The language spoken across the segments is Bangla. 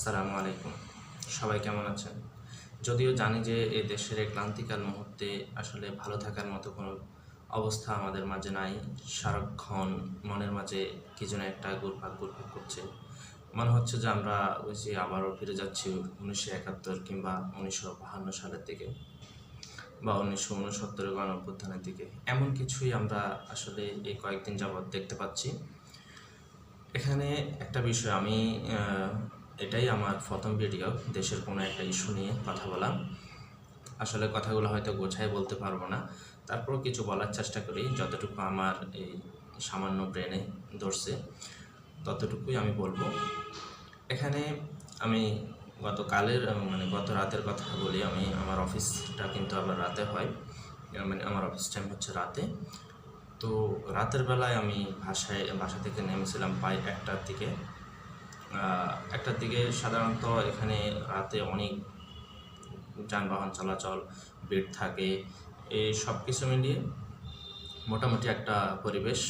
আসসালামু আলাইকুম। সবাই কেমন আছেন? যদিও জানি যে এই দেশের এই ক্লান্তিকাল মুহূর্তে আসলে ভালো থাকার মতো কোনো অবস্থা আমাদের মাঝে নাই। সারাক্ষণ মনের মাঝে কিছু না একটা ঘুরপাক ঘুরপাক করছে। মনে হচ্ছে যে আমরা ওই যে আবারও ফিরে যাচ্ছি উনিশশো একাত্তর কিংবা উনিশশো বাহান্ন সালের দিকে বা উনিশশো উনসত্তরের গণ দিকে। এমন কিছুই আমরা আসলে এই কয়েকদিন যাবৎ দেখতে পাচ্ছি। এখানে একটা বিষয় আমি এটাই আমার প্রথম ভিডিও দেশের কোনো একটা ইস্যু নিয়ে কথা বলা আসলে কথাগুলো হয়তো গোছায় বলতে পারব না। তারপর কিছু বলার চেষ্টা করি, যতটুকু আমার এই সামান্য ব্রেনে ধরছে, ততটুকুই আমি বলব। এখানে আমি গতকালের মানে গত রাতের কথা বলি, আমি আমার অফিসটা কিন্তু আবার রাতে হয়। মানে আমার অফিস টাইম হচ্ছে রাতে। তো রাতের বেলায় আমি বাসায় বাসা থেকে নেমেছিলাম প্রায় একটার দিকে। একটার দিকে সাধারণত এখানে রাতে অনেক যানবাহন চলাচল, ভিড় থাকে, এই সব কিছু মিলিয়ে মোটামুটি একটা পরিবেশ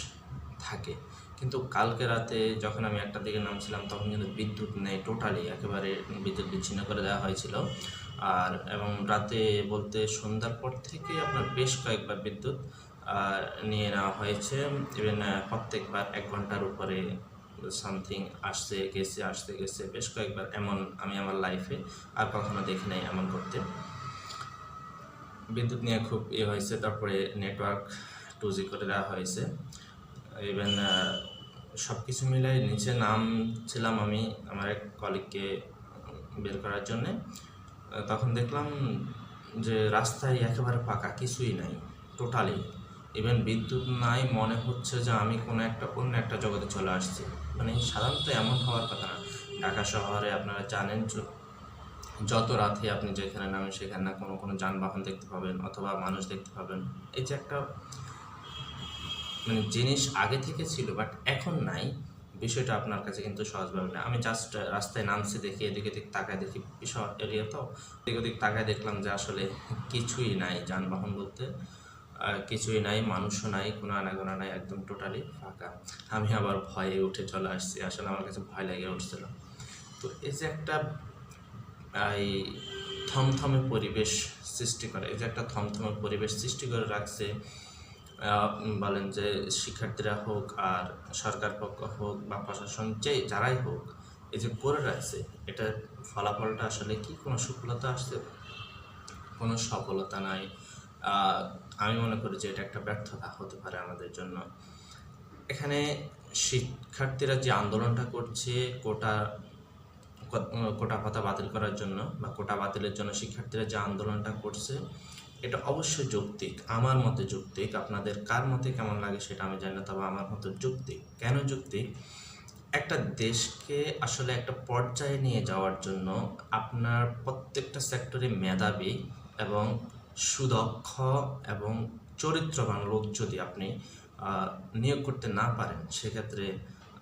থাকে। কিন্তু কালকে রাতে যখন আমি একটার দিকে নামছিলাম, তখন কিন্তু বিদ্যুৎ নেই টোটালি একেবারে বিদ্যুৎ বিচ্ছিন্ন করে দেওয়া হয়েছিল। আর, এবং রাতে বলতে সন্ধ্যার পর থেকে আপনার বেশ কয়েকবার বিদ্যুৎ নিয়ে নেওয়া হয়েছে। ইভেন প্রত্যেকবার এক ঘণ্টার উপরে সামথিং আসতে গেছে আসতে গেছে, বেশ কয়েকবার এমন আমি আমার লাইফে আর কখনো দেখি নাই এমন করতে। বিদ্যুৎ নিয়ে খুব ইয়ে হয়েছে, তারপরে নেটওয়ার্ক টু জি করে দেওয়া হয়েছে। ইভেন সব কিছু মিলাই নিচে নাম ছিলাম আমি আমার এক কলিগকে বের করার জন্যে। তখন দেখলাম যে রাস্তায় একেবারে ফাঁকা কিছুই নাই টোটালি ইভেন বিদ্যুৎ নাই, মনে হচ্ছে যে আমি কোনো একটা অন্য একটা জগতে চলে আসছি। মানে সাধারণত এমন হওয়ার কথা না। ঢাকা শহরে আপনারা জানেন যত রাতে আপনি যেখানে নামেন সেখানে না কোনো কোনো যানবাহন দেখতে পাবেন অথবা মানুষ দেখতে পাবেন। এই যে একটা মানে জিনিস আগে থেকে ছিল বাট এখন নাই। বিষয়টা আপনার কাছে কিন্তু সহজভাবে না। আমি জাস্ট রাস্তায় নামছি দেখি, এদিকে এদিক তাকায় দেখি বিশাল এরিয়া তো। এদিক ওদিক তাকায় দেখলাম যে আসলে কিছুই নাই যানবাহন বলতে। কিছুই নাই, মানুষও নাই, কোনো আনাগোনা নাই, একদম টোটালি ফাঁকা। আমি আবার ভয়ে উঠে চলে আসছি, আসলে আমার কাছে ভয় লেগে উঠছিল। তো এই যে একটা, এই থমথমে পরিবেশ সৃষ্টি করে, এই যে একটা থমথমে পরিবেশ সৃষ্টি করে রাখছে বলেন যে শিক্ষার্থীরা হোক আর সরকার পক্ষ হোক বা প্রশাসন যে যারাই হোক, এই যে করে রাখছে এটার ফলাফলটা আসলে কি কোনো সফলতা আসছে? কোনো সফলতা নাই আমি মনে করি যে এটা একটা ব্যর্থতা হতে পারে আমাদের জন্য। এখানে শিক্ষার্থীরা যে আন্দোলনটা করছে, কোটা কোটা ভাতা বাতিল করার জন্য বা কোটা বাতিলের জন্য শিক্ষার্থীরা যে আন্দোলনটা করছে, এটা অবশ্যই যৌক্তিক। আমার মতে যৌক্তিক। আপনাদের কার মতে কেমন লাগে সেটা আমি জানি না, তবে আমার মতে যৌক্তিক। কেন যৌক্তিক? একটা দেশকে আসলে একটা পর্যায়ে নিয়ে যাওয়ার জন্য আপনার প্রত্যেকটা সেক্টরে মেধাবী এবং সুদক্ষ এবং চরিত্রবান লোক যদি আপনি নিয়োগ করতে না পারেন, সেক্ষেত্রে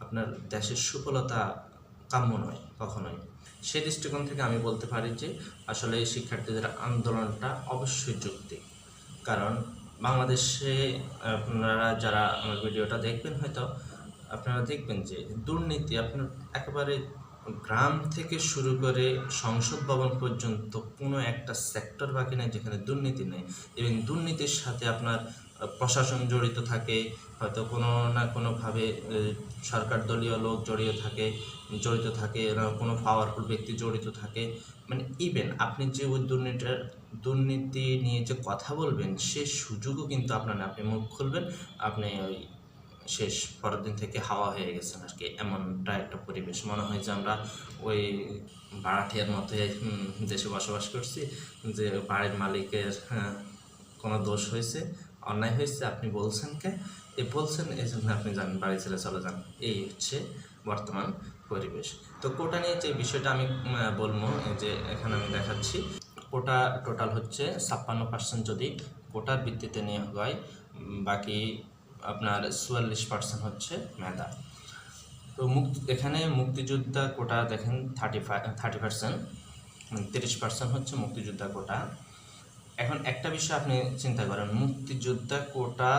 আপনার দেশের সুফলতা কাম্য নয়, কখনোই। সেই দৃষ্টিকোণ থেকে আমি বলতে পারি যে, আসলে এই শিক্ষার্থীদের আন্দোলনটা অবশ্যই যুক্তি। কারণ বাংলাদেশে আপনারা যারা আমার ভিডিওটা দেখবেন হয়তো, আপনারা দেখবেন যে দুর্নীতি আপনার একেবারে গ্রাম থেকে শুরু করে সংসদ ভবন পর্যন্ত কোনো একটা সেক্টর বাকি নেই যেখানে দুর্নীতি নেই। এবং দুর্নীতির সাথে আপনার প্রশাসন জড়িত থাকে, হয়তো কোনো না কোনোভাবে সরকার দলীয় লোক জড়িত থাকে জড়িত থাকে কোনো পাওয়ারফুল ব্যক্তি জড়িত থাকে। মানে ইভেন আপনি যে ওই দুর্নীতির দুর্নীতি নিয়ে যে কথা বলবেন, সে সুযোগও কিন্তু আপনার আপনি মুখ খুলবেন। আপনি ওই শেষ পরের দিন থেকে হাওয়া হয়ে গেছেন আর কি এমনটা একটা পরিবেশ। মনে হয় যে আমরা ওই ভাড়াটিয়ার মতো দেশে বসবাস করছি যে বাড়ির মালিকের হ্যাঁ, কোনো দোষ হয়েছে অন্যায় হয়েছে আপনি বলছেন কে? এ বলছেন এই জন্য আপনি যান বাড়ি ছেড়ে চলে যান। এই হচ্ছে বর্তমান পরিবেশ। তো কোটা নিয়ে যে বিষয়টা আমি বলব যে এখানে আমি দেখাচ্ছি কোটা টোটাল হচ্ছে ছাপ্পান্ন পার্সেন্ট যদি কোটার ভিত্তিতে নিয়োগ হয় বাকি আপনার চুয়াল্লিশ পার্সেন্ট হচ্ছে মেধা। তো মুক্তি, এখানে মুক্তিযোদ্ধা কোটা দেখেন থার্টি ফাইভ থার্টি পার্সেন্ট তিরিশ পার্সেন্ট হচ্ছে মুক্তিযোদ্ধা কোটা। এখন একটা বিষয় আপনি চিন্তা করেন, মুক্তিযোদ্ধা কোটা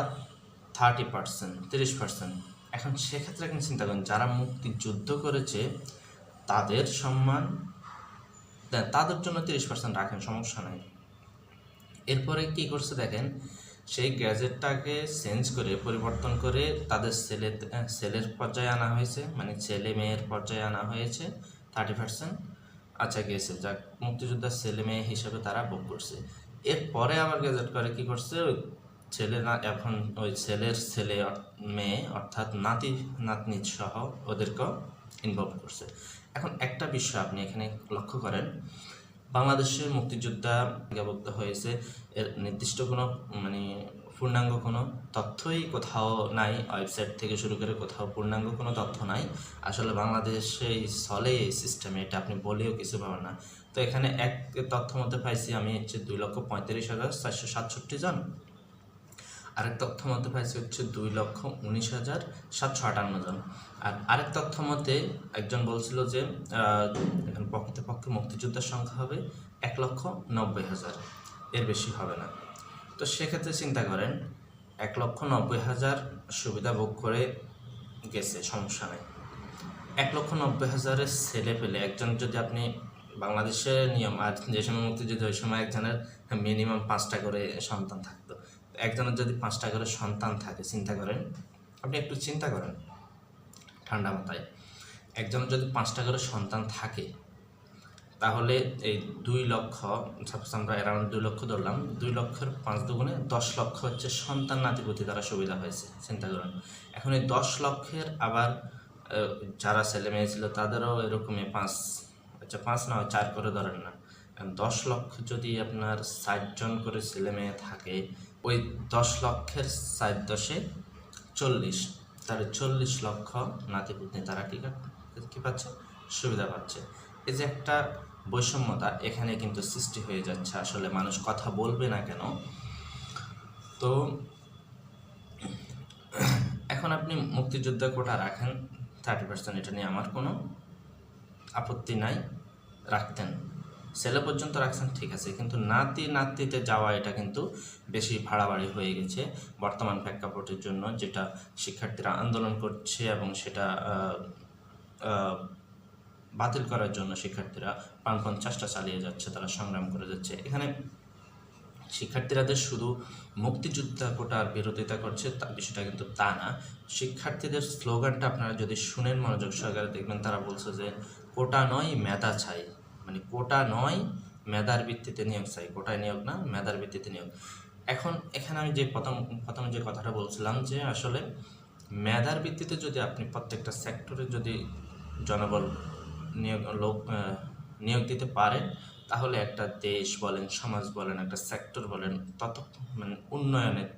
থার্টি পার্সেন্ট তিরিশ পার্সেন্ট এখন সেক্ষেত্রে আপনি চিন্তা করেন, যারা মুক্তিযুদ্ধ করেছে, তাদের সম্মান, তাদের জন্য তিরিশ পার্সেন্ট রাখেন, সমস্যা নাই। এরপরে কি করছে দেখেন সেই গ্যাজেটটাকে চেঞ্জ করে, পরিবর্তন করে তাদের ছেলে ছেলের পর্যায়ে আনা হয়েছে মানে ছেলে মেয়ের পর্যায়ে আনা হয়েছে থার্টি পার্সেন্ট আচ্ছা গেছে যাক, মুক্তিযোদ্ধার ছেলে মেয়ে হিসেবে তারা ভোগ করছে। এরপরে আবার গ্যাজেট করে, কি করছে? ওই ছেলে না, এখন ওই ছেলের ছেলে মেয়ে, অর্থাৎ নাতি নাতনি সহ ওদেরকেও ইনভলভ করছে। এখন একটা বিষয় আপনি এখানে লক্ষ্য করেন বাংলাদেশের মুক্তিযোদ্ধা তালিকাভুক্ত হয়েছে। এর নির্দিষ্ট কোনো মানে পূর্ণাঙ্গ কোনো তথ্যই কোথাও নাই, ওয়েবসাইট থেকে শুরু করে কোথাও পূর্ণাঙ্গ কোনো তথ্য নাই। আসলে বাংলাদেশে চলে এই সিস্টেমে এটা আপনি বলেও কিছু পাবেন না। তো এখানে এক তথ্য মধ্যে পাইছি আমি, হচ্ছে দুই লক্ষ পঁয়ত্রিশ হাজার চারশো সাতষট্টি জন। আরেক তথ্য মতে পাইছি হচ্ছে দুই লক্ষ উনিশ হাজার সাতশো আটান্ন জন। আর আরেক তথ্য মতে একজন বলছিল যে এখানে প্রকৃতপক্ষে মুক্তিযোদ্ধার সংখ্যা হবে এক লক্ষ নব্বই হাজার। এর বেশি হবে না। তো সেক্ষেত্রে চিন্তা করেন, এক লক্ষ নব্বই হাজার সুবিধা ভোগ করে গেছে, সমস্যা নেই। এক লক্ষ নব্বই হাজারের ছেলে পেলে একজন যদি আপনি বাংলাদেশের নিয়ম, আর যে সময় মুক্তিযুদ্ধ ওই সময় একজনের মিনিমাম পাঁচটা করে সন্তান থাকতো। একজনের যদি পাঁচটা করে সন্তান থাকে, চিন্তা করেন, আপনি একটু চিন্তা করেন, ঠান্ডা মাথায়। একজন যদি পাঁচটা করে সন্তান থাকে, তাহলে এই দুই লক্ষ সাপোজ আমরা অ্যারাউন্ড দুই লক্ষ ধরলাম, দুই লক্ষের পাঁচ দুগুণে দশ লক্ষ হচ্ছে সন্তান নাতিপতি দ্বারা সুবিধা হয়েছে, চিন্তা করেন। এখন এই দশ লক্ষের আবার যারা ছেলে মেয়ে ছিল, তাদেরও এরকমই পাঁচ আচ্ছা পাঁচ না চার করে ধরেন না। দশ লক্ষ যদি আপনার ষাট জন করে ছেলে মেয়ে থাকে, ওই দশ লক্ষের ষাট দশে চল্লিশ, তাহলে চল্লিশ লক্ষ নাতিপুতনি তারা কা- কি পাচ্ছে? সুবিধা পাচ্ছে। এই যে একটা বৈষম্যতা এখানে কিন্তু সৃষ্টি হয়ে যাচ্ছে। আসলে মানুষ কথা বলবে না কেন? তো এখন আপনি মুক্তিযোদ্ধা কোটা রাখেন থার্টি পার্সেন্ট এটা নিয়ে আমার কোনো আপত্তি নাই, রাখতেন। ছেলে পর্যন্ত রাখছেন, ঠিক আছে। কিন্তু নাতি নাতিতে যাওয়া এটা কিন্তু বেশি ভাড়াবাড়ি হয়ে গেছে বর্তমান প্রেক্ষাপটের জন্য, যেটা শিক্ষার্থীরা আন্দোলন করছে এবং সেটা বাতিল করার জন্য শিক্ষার্থীরা প্রাণপণ চেষ্টা চালিয়ে যাচ্ছে, তারা সংগ্রাম করে যাচ্ছে। এখানে শিক্ষার্থীরা যে শুধু মুক্তিযোদ্ধা কোটার বিরোধিতা করছে, তা বিষয়টা কিন্তু তা না। শিক্ষার্থীদের স্লোগানটা আপনারা যদি শুনেন, মনোযোগ সহকারে দেখবেন, তারা বলছে যে, কোটা নয়, মেধা চাই। মানে কোটা নয়, মেধার ভিত্তিতে নিয়োগ চাই কোটায় নিয়োগ না, মেধার ভিত্তিতে নিয়োগ। এখন এখানে আমি যে প্রথম, প্রথমে যে কথাটা বলছিলাম যে আসলে মেধার ভিত্তিতে যদি আপনি প্রত্যেকটা সেক্টরে যদি জনবল নিয়োগ, লোক নিয়োগ দিতে পারেন, তাহলে একটা দেশ বলেন, সমাজ বলেন, একটা সেক্টর বলেন, তত মানে উন্নয়নের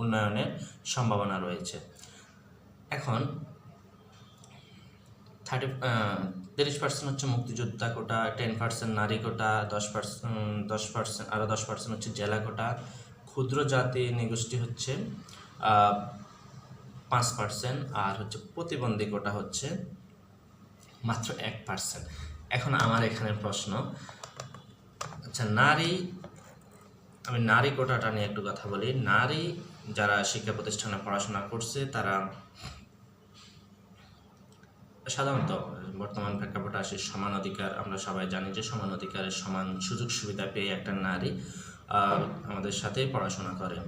উন্নয়নের সম্ভাবনা রয়েছে। এখন থার্টি তিরিশ পার্সেন্ট হচ্ছে মুক্তিযোদ্ধা কোটা টেন পার্সেন্ট নারী কোটা, দশ পার্সেন্ট দশ পার্সেন্ট আরও দশ পার্সেন্ট হচ্ছে জেলা কোটা। ক্ষুদ্র জাতি নিগোষ্ঠী হচ্ছে পাঁচ পার্সেন্ট আর হচ্ছে প্রতিবন্ধী কোটা হচ্ছে মাত্র এক পার্সেন্ট এখন আমার এখানে প্রশ্ন আচ্ছা নারী, আমি নারী কোটাটা নিয়ে একটু কথা বলি। নারী যারা শিক্ষা প্রতিষ্ঠানে পড়াশোনা করছে, তারা সাধারণত, বর্তমান প্রেক্ষাপটে আসে সমান অধিকার। আমরা সবাই জানি যে সমান অধিকারের সমান সুযোগ সুবিধা পেয়ে একটা নারী আমাদের সাথেই পড়াশোনা করে।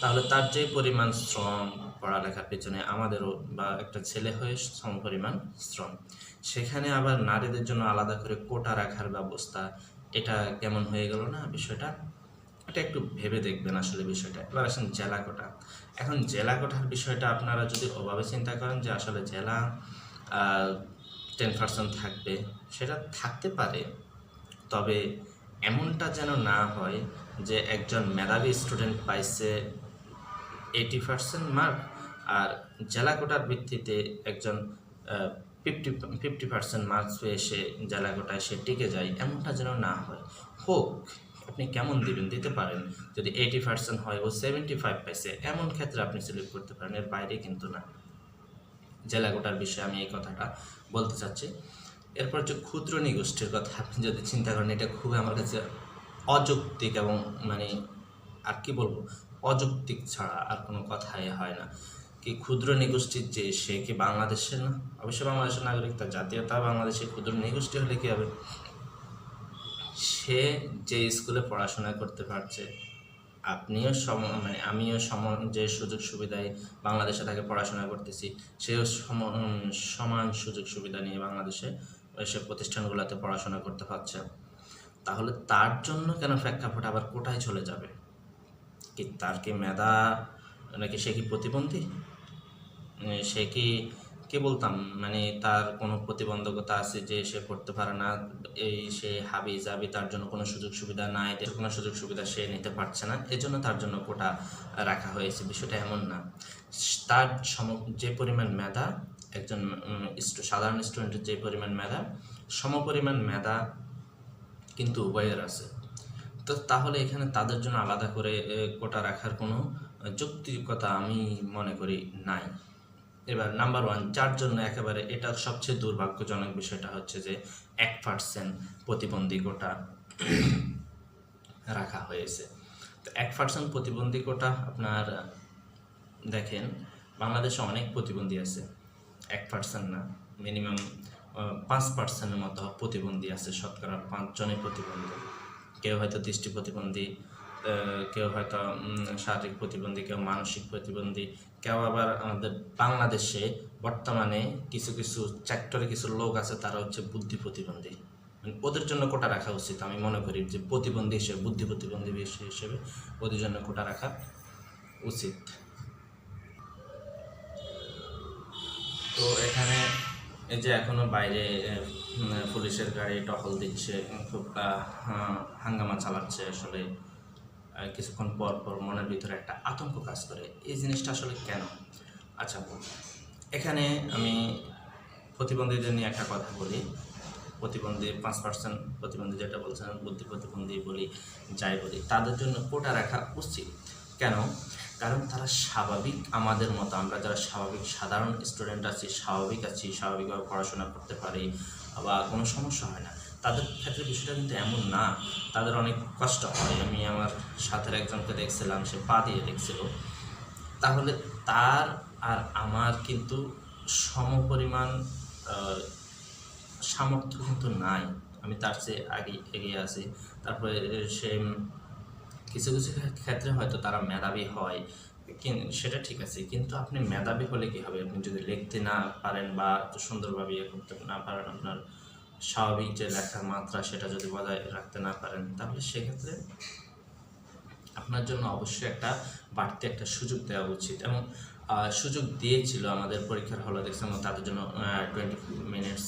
তাহলে তার যে পরিমাণ শ্রম, পড়ালেখার পেছনে আমাদেরও বা একটা ছেলে হয়ে সম পরিমাণ শ্রম। সেখানে আবার নারীদের জন্য আলাদা করে কোটা রাখার ব্যবস্থা, এটা কেমন হয়ে গেল না? বিষয়টা, এটা একটু ভেবে দেখবেন আসলে বিষয়টা। এবার আসেন জেলা কোটা। এখন জেলা কোটার বিষয়টা আপনারা যদি ওভাবে চিন্তা করেন যে আসলে জেলা টেন পার্সেন্ট থাকবে, সেটা থাকতে পারে। তবে এমনটা যেন না হয় যে একজন মেধাবী স্টুডেন্ট পাইছে এইটি পার্সেন্ট মার্ক আর জেলা কোটার ভিত্তিতে একজন ফিফটি ফিফটি পার্সেন্ট মার্কস পেয়ে সে জেলা কোটায় সে টিকে যায়, এমনটা যেন না হয়। হোক, আপনি কেমন দিবেন, দিতে পারেন। যদি এইটি পার্সেন্ট হয় ও সেভেন্টি ফাইভ পাইছে, এমন ক্ষেত্রে আপনি সিলেক্ট করতে পারেন, এর বাইরে কিন্তু না। জেলা কোটার বিষয়ে আমি এই কথাটা বলতে চাচ্ছি। এরপর হচ্ছে ক্ষুদ্র নিগোষ্ঠীর কথা, আপনি যদি চিন্তা করেন, এটা খুবই আমার কাছে অযৌক্তিক এবং মানে আর কি বলব, অযৌক্তিক ছাড়া আর কোনো কথাই হয় না। কি ক্ষুদ্র নিগোষ্ঠীর যে, সে কি বাংলাদেশের না? অবশ্যই বাংলাদেশের নাগরিক, তার জাতীয়তা বাংলাদেশের ক্ষুদ্র নিগোষ্ঠী হলে কি হবে? সে যে স্কুলে পড়াশোনা করতে পারছে আপনিও সম মানে আমিও সম, যে সুযোগ সুবিধায় বাংলাদেশে তাকে পড়াশোনা করতেছি, সেও সম সমান সুযোগ সুবিধা নিয়ে বাংলাদেশে সে প্রতিষ্ঠানগুলোতে পড়াশোনা করতে পারছে। তাহলে তার জন্য কেন প্রেক্ষাপট আবার কোটায় চলে যাবে? কি তার কি মেধা, নাকি সে কি প্রতিবন্ধী? সে কি কি বলতাম? মানে তার কোনো প্রতিবন্ধকতা আছে যে সে পড়তে পারে না, এই সে হাবি জাবি, তার জন্য কোনো সুযোগ সুবিধা নাই কোনো সুযোগ সুবিধা সে নিতে পারছে না। এজন্য তার জন্য কোটা রাখা হয়েছে, বিষয়টা এমন না। তার সম, যে পরিমাণ মেধা, একজন সাধারণ স্টুডেন্টের যে পরিমাণ মেধা, সমপরিমাণ মেধা কিন্তু উভয়ের আছে। তো তাহলে এখানে তাদের জন্য আলাদা করে কোটা রাখার কোনো যৌক্তিকতা আমি মনে করি নাই। এবার নাম্বার ওয়ান যার জন্য একেবারে এটা সবচেয়ে দুর্ভাগ্যজনক বিষয়টা হচ্ছে যে এক পার্সেন্ট প্রতিবন্ধী কোটা রাখা হয়েছে। তো এক পার্সেন্ট প্রতিবন্ধী কোটা আপনার, দেখেন, বাংলাদেশে অনেক প্রতিবন্ধী আছে। এক পার্সেন্ট না মিনিমাম পাঁচ পার্সেন্টের মতো প্রতিবন্ধী আছে, শতকরা পাঁচজনই প্রতিবন্ধী। কেউ হয়তো দৃষ্টি প্রতিবন্ধী কেউ হয়তো শারীরিক প্রতিবন্ধী, কেউ মানসিক প্রতিবন্ধী, কেউ আবার আমাদের বাংলাদেশে বর্তমানে কিছু কিছু সেক্টরে কিছু লোক আছে, তারা হচ্ছে বুদ্ধি প্রতিবন্ধী। মানে ওদের জন্য কোটা রাখা উচিত, আমি মনে করি যে প্রতিবন্ধী হিসেবে, বুদ্ধি প্রতিবন্ধী হিসেবে ওদের জন্য কোটা রাখা উচিত। তো এখানে এই যে এখনও বাইরে পুলিশের গাড়ি টহল দিচ্ছে, খুব হাঙ্গামা চালাচ্ছে আসলে। কিছুক্ষণ পর পর মনের ভিতরে একটা আতঙ্ক কাজ করে। এই জিনিসটা আসলে কেন? আচ্ছা এখানে আমি প্রতিবন্ধীদের নিয়ে একটা কথা বলি। প্রতিবন্ধী, পাঁচ পার্সেন্ট প্রতিবন্ধী যেটা বলছেন, বুদ্ধি প্রতিবন্ধী বলি, যাই বলি, তাদের জন্য কোটা রাখা উচিত। কেন? কারণ তারা স্বাভাবিক, আমাদের মতো, আমরা যারা স্বাভাবিক, সাধারণ স্টুডেন্ট আছি, স্বাভাবিক আছি, স্বাভাবিকভাবে পড়াশোনা করতে পারি বা কোনো সমস্যা হয় না। তাদের ক্ষেত্রে বিষয়টা কিন্তু এমন না। তাদের অনেক কষ্ট হয়। আমি আমার সাথের একজনকে দেখছিলাম, সে পা দিয়ে দেখছিল। তাহলে তার আর আমার কিন্তু সমপরিমাণ সামর্থ্য কিন্তু নাই। আমি তার চেয়ে আগে এগিয়ে আছি। তারপরে সে কিছু কিছু ক্ষেত্রে হয়তো তারা মেধাবী হয়। সেটা ঠিক আছে। কিন্তু আপনি মেধাবী হলে কি হবে? আপনি যদি লিখতে না পারেন বা সুন্দরভাবে ইয়ে করতে না পারেন আপনার স্বাভাবিক যে লেখার মাত্রা সেটা যদি বজায় রাখতে না পারেন, তাহলে সেক্ষেত্রে আপনার জন্য অবশ্যই একটা বাড়তি একটা সুযোগ দেওয়া উচিত। এবং সুযোগ দিয়েছিল আমাদের পরীক্ষার হলে, দেখছিলাম তাদের জন্য টোয়েন্টি মিনিটস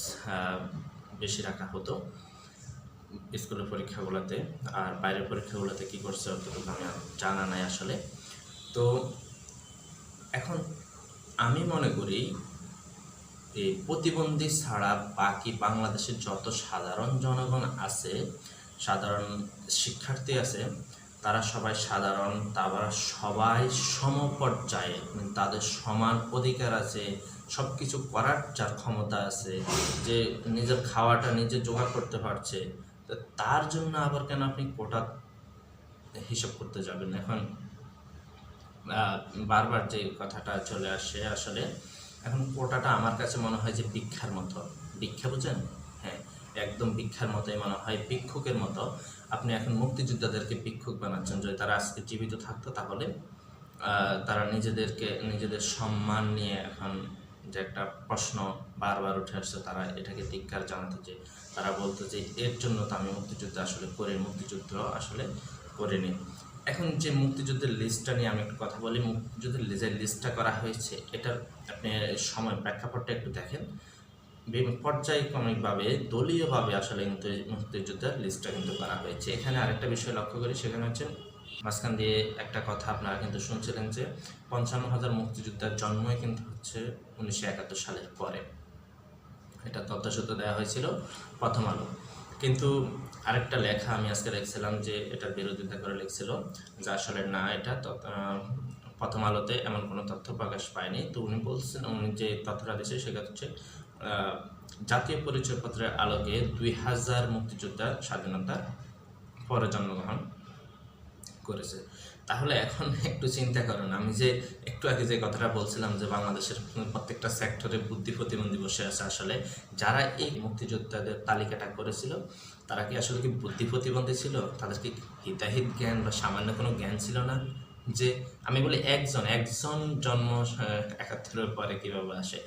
বেশি রাখা হতো স্কুলের পরীক্ষাগুলোতে। আর বাইরের পরীক্ষাগুলোতে কী করছে অতটুকু আমি জানা নাই আসলে। তো এখন আমি মনে করি প্রতিবন্ধী ছাড়া বাকি বাংলাদেশের যত সাধারণ জনগণ আছে, সাধারণ শিক্ষার্থী আছে, তারা সবাই সাধারণ, তারা সবাই সমপর্যায়ে মানে তাদের সমান অধিকার আছে সব কিছু করার যার ক্ষমতা আছে, যে নিজের খাওয়াটা নিজে জোগাড় করতে পারছে, তো তার জন্য আবার কেন আপনি কোটা হিসাব করতে যাবেন? এখন বারবার যে কথাটা চলে আসে আসলে এখন কোটাটা আমার কাছে মনে হয় যে ভিক্ষার মতো। ভিক্ষা বুঝেন? হ্যাঁ একদম ভিক্ষার মতোই মনে হয়, ভিক্ষুকের মতো। আপনি এখন মুক্তিযোদ্ধাদেরকে ভিক্ষুক বানাচ্ছেন, যদি তারা আজকে জীবিত থাকতো তাহলে তারা নিজেদেরকে, নিজেদের সম্মান নিয়ে এখন যে একটা প্রশ্ন বারবার উঠে আসছে, তারা এটাকে ধিক্কার জানাতে যে, তারা বলতো যে, এর জন্য তো আমি মুক্তিযুদ্ধ আসলে করি মুক্তিযুদ্ধ আসলে করিনি। এখন যে মুক্তিযুদ্ধের লিস্টটা নিয়ে আমি একটু কথা বলি, মুক্তিযুদ্ধের যে লিস্টটা করা হয়েছে, এটার আপনি সময় প্রেক্ষাপটটা একটু দেখেন। পর্যায়ক্রমিকভাবে, দলীয়ভাবে আসলে কিন্তু মুক্তিযুদ্ধের লিস্টটা কিন্তু করা হয়েছে। এখানে আরেকটা বিষয় লক্ষ্য করি, সেখানে হচ্ছে মাঝখান দিয়ে একটা কথা আপনারা কিন্তু শুনছিলেন যে পঞ্চান্ন হাজার মুক্তিযোদ্ধার জন্মই কিন্তু হচ্ছে উনিশশো একাত্তর সালের পরে। এটা তথ্যসূত্র দেওয়া হয়েছিল প্রথম আলো। কিন্তু আরেকটা লেখা আমি আজকে লিখছিলাম যে এটার বিরোধিতা করে লিখছিল যে আসলে না, এটা প্রথম আলোতে এমন কোনো তথ্য প্রকাশ পায়নি। তো উনি বলছেন, উনি যে তথ্যটা দিয়েছে সেটা হচ্ছে জাতীয় পরিচয়পত্রের আলোকে দুই হাজার মুক্তিযোদ্ধা স্বাধীনতার পরে জন্মগ্রহণ করেছে। তাহলে এখন একটু চিন্তা করুন। আমি যে একটু আগে যে কথাটা বলছিলাম যে বাংলাদেশের প্রত্যেকটা সেক্টরে বুদ্ধি প্রতিবন্ধী বসে আছে আসলে, যারা এই মুক্তিযোদ্ধাদের তালিকাটা করেছিল, তারা কি আসলে কি বুদ্ধি প্রতিবন্ধী ছিল? তাদের কি হিতাহিত জ্ঞান বা সামান্য কোনো জ্ঞান ছিল না? যে আমি বলি একজন একজন জন্ম একাত্তরের পরে কীভাবে আসে?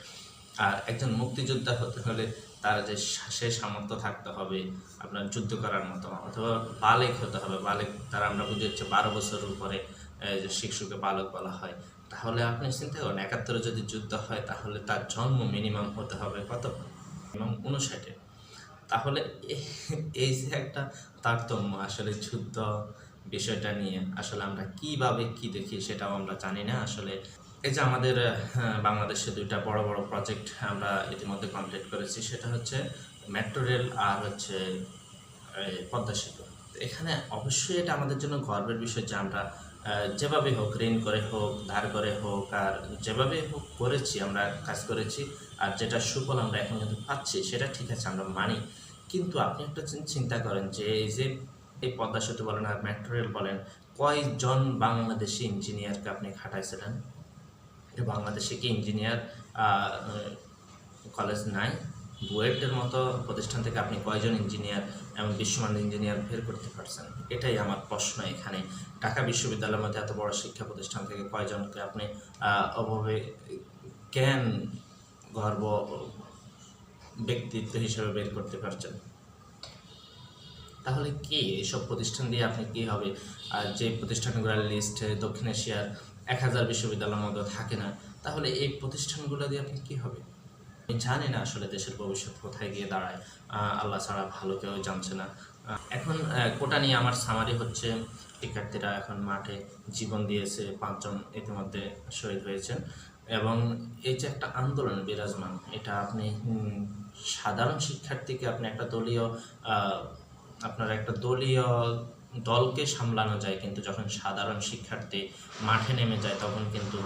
আর একজন মুক্তিযোদ্ধা হতে হলে তার যে সে সামর্থ্য থাকতে হবে, আপনার যুদ্ধ করার মতো। অথবা বালেক হতে হবে। বালেক তারা আমরা বুঝি হচ্ছে বারো বছরের উপরে শিশুকে বালক বলা হয়। তাহলে আপনি চিন্তা করেন, একাত্তরে যদি যুদ্ধ হয়, তাহলে তার জন্ম মিনিমাম হতে হবে কত? মিনিমাম উনষাটে তাহলে এই যে একটা তারতম্য আসলে যুদ্ধ বিষয়টা নিয়ে, আসলে আমরা কীভাবে কি দেখি সেটাও আমরা জানি না। আসলে এই যে আমাদের বাংলাদেশে দুইটা বড় বড় প্রজেক্ট আমরা ইতিমধ্যে কমপ্লিট করেছি, সেটা হচ্ছে মেট্রো রেল আর হচ্ছে পদ্মা সেতু। এখানে অবশ্যই এটা আমাদের জন্য গর্বের বিষয় যে আমরা যেভাবে হোক ঋণ করে হোক, ধার করে হোক, আর যেভাবে হোক করেছি, আমরা কাজ করেছি, আর যেটা সুফল আমরা এখন কিন্তু পাচ্ছি, সেটা ঠিক আছে, আমরা মানি। কিন্তু আপনি একটা চিন- চিন্তা করেন যে এই যে, এই পদ্মা সেতু বলেন আর মেট্রো রেল বলেন, কয়জন বাংলাদেশি ইঞ্জিনিয়ারকে আপনি খাটাইছিলেন? যে বাংলাদেশে কি ইঞ্জিনিয়ার কলেজ নাই, বুয়েটের মতো প্রতিষ্ঠান থেকে আপনি কয়জন ইঞ্জিনিয়ার এবং বিশ্বমানের ইঞ্জিনিয়ার বের করতে পারছেন? এটাই আমার প্রশ্ন এখানে। ঢাকা বিশ্ববিদ্যালয়ের মধ্যে এত বড় শিক্ষা প্রতিষ্ঠান থেকে কয়জনকে আপনি অভাবে জ্ঞান গর্ব ব্যক্তিত্ব হিসেবে বের করতে পারছেন? তাহলে কি এসব প্রতিষ্ঠান দিয়ে আপনি কি হবে? আর যে প্রতিষ্ঠানগুলোর লিস্টে দক্ষিণ এশিয়ার এক হাজার বিশ্ববিদ্যালয়ের মধ্যে থাকে না, তাহলে এই প্রতিষ্ঠানগুলো দিয়ে আপনি কি হবে? আমি জানি না আসলে দেশের ভবিষ্যৎ কোথায় গিয়ে দাঁড়ায়। আল্লাহ ছাড়া ভালো কেউ জানছে না। এখন কোটা নিয়ে আমার সামারি হচ্ছে, শিক্ষার্থীরা এখন মাঠে জীবন দিয়েছে, পাঁচজন ইতিমধ্যে শহীদ হয়েছেন এবং এই যে একটা আন্দোলন বিরাজমান, এটা আপনি সাধারণ শিক্ষার্থীকে আপনি একটা দলীয় আপনার একটা দলীয় দলকে সামলানো যায়, কিন্তু যখন সাধারণ শিক্ষার্থী মাঠে নেমে যায়, তখন কিন্তু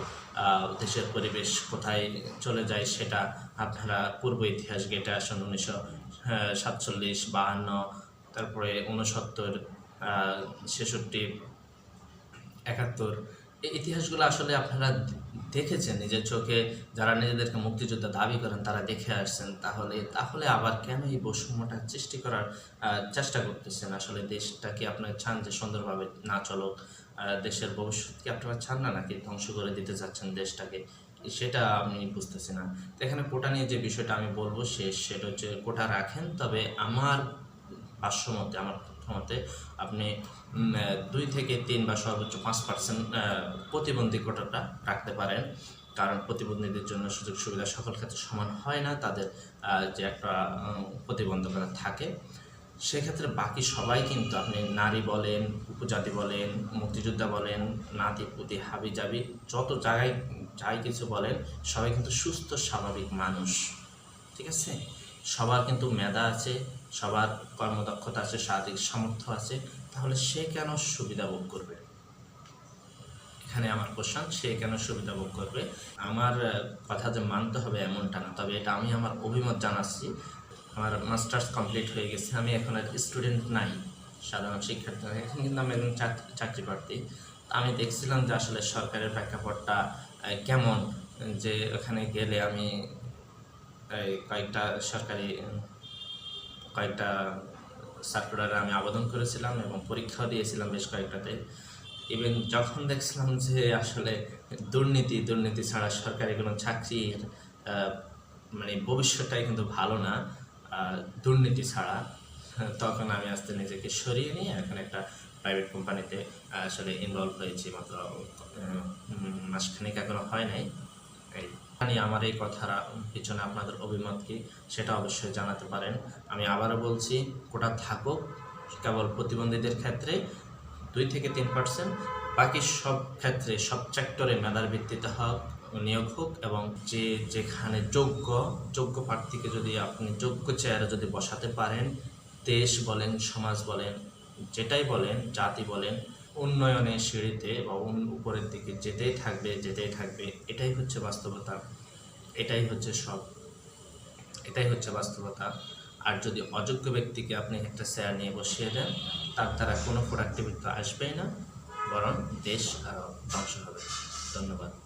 দেশের পরিবেশ কোথায় চলে যায় সেটা আপনারা পূর্ব ইতিহাস, গেটে আসুন উনিশশো সাতচল্লিশ, বাহান্ন, তারপরে উনসত্তর ছেষট্টি, একাত্তর, এই ইতিহাসগুলো আসলে আপনারা দেখেছেন, নিজের চোখে যারা নিজেদেরকে মুক্তিযোদ্ধা দাবি করেন, তারা দেখে আসছেন, তাহলে তাহলে আবার কেন এই বৈষম্যটা সৃষ্টি করার চেষ্টা করতেছেন? আসলে দেশটাকে আপনারা চান যে সুন্দরভাবে না চলুক? দেশের ভবিষ্যৎ কি আপনারা চান না নাকি ধ্বংস করে দিতে চাচ্ছেন দেশটাকে? সেটা আমি বুঝতেছি না। তো এখানে কোটা নিয়ে যে বিষয়টা আমি বলব সে সেটা হচ্ছে কোটা রাখেন, তবে আমার ভাষ্য মতে আমার মতে আপনি দুই থেকে তিন বা সর্বোচ্চ পাঁচ পার্সেন্ট প্রতিবন্ধী কোটাটা রাখতে পারেন। কারণ প্রতিবন্ধীদের জন্য সুযোগ সুবিধা সকল ক্ষেত্রে সমান হয় না, তাদের যে একটা প্রতিবন্ধকতা থাকে। সেক্ষেত্রে বাকি সবাই কিন্তু আপনি নারী বলেন, উপজাতি বলেন, মুক্তিযোদ্ধা বলেন, নাতি, পুতি, হাবি জাবি, যত জায়গায়, যাই কিছু বলেন, সবাই কিন্তু সুস্থ, স্বাভাবিক মানুষ। ঠিক আছে? সবার কিন্তু মেধা আছে সবার কর্মদক্ষতা আছে, শারীরিক সামর্থ্য আছে, তাহলে সে কেন সুবিধা ভোগ করবে? এখানে আমার কোশ্চেন সে কেন সুবিধা ভোগ করবে? আমার কথা যে মানতে হবে এমনটা না, তবে এটা আমি আমার অভিমত জানাচ্ছি। আমার মাস্টার্স কমপ্লিট হয়ে গেছে, আমি এখন আর স্টুডেন্ট নাই, সাধারণ শিক্ষার্থী নাই। এখন কিন্তু আমি একজন চাক- চাকরি প্রার্থী। আমি দেখছিলাম যে আসলে সরকারের প্রেক্ষাপটটা কেমন? যে ওখানে গেলে আমি কয়েকটা সরকারি কয়েকটা সার্কুলারে আমি আবেদন করেছিলাম এবং পরীক্ষাও দিয়েছিলাম বেশ কয়েকটাতে। ইভেন যখন দেখছিলাম যে আসলে দুর্নীতি দুর্নীতি ছাড়া সরকারি কোনো চাকরির মানে ভবিষ্যৎটাই কিন্তু ভালো না দুর্নীতি ছাড়া, তখন আমি আস্তে নিজেকে সরিয়ে নিয়ে এখন একটা প্রাইভেট কোম্পানিতে আসলে ইনভলভ হয়েছি, মাত্র মাসখানেক এখনও হয় নাই। এই জানি আমার এই কথার পিছনে আপনাদের অভিমত কি সেটা অবশ্যই জানাতে পারেন। আমি আবারও বলছি, কোটা থাকুক, কেবল প্রতিবন্ধীদের ক্ষেত্রে দুই থেকে তিন পার্সেন্ট বাকি সব ক্ষেত্রে সব সেক্টরে মেধার ভিত্তিতে হোক, নিয়োগ হোক এবং যে যেখানে যোগ্য যোগ্য প্রার্থীকে যদি আপনি যোগ্য চেয়ারে যদি বসাতে পারেন, দেশ বলেন, সমাজ বলেন, যেটাই বলেন, জাতি বলেন উন্নয়নের সিঁড়িতে বা উপরের দিকে যেতেই থাকবে যেতেই থাকবে, এটাই হচ্ছে বাস্তবতা। এটাই হচ্ছে সব। এটাই হচ্ছে বাস্তবতা। আর যদি অযোগ্য ব্যক্তিকে আপনি একটা শেয়ার নিয়ে বসিয়ে দেন, তার দ্বারা কোনো প্রোডাক্টিভিটি আসবেই না, বরং দেশ ধ্বংস হবে। ধন্যবাদ।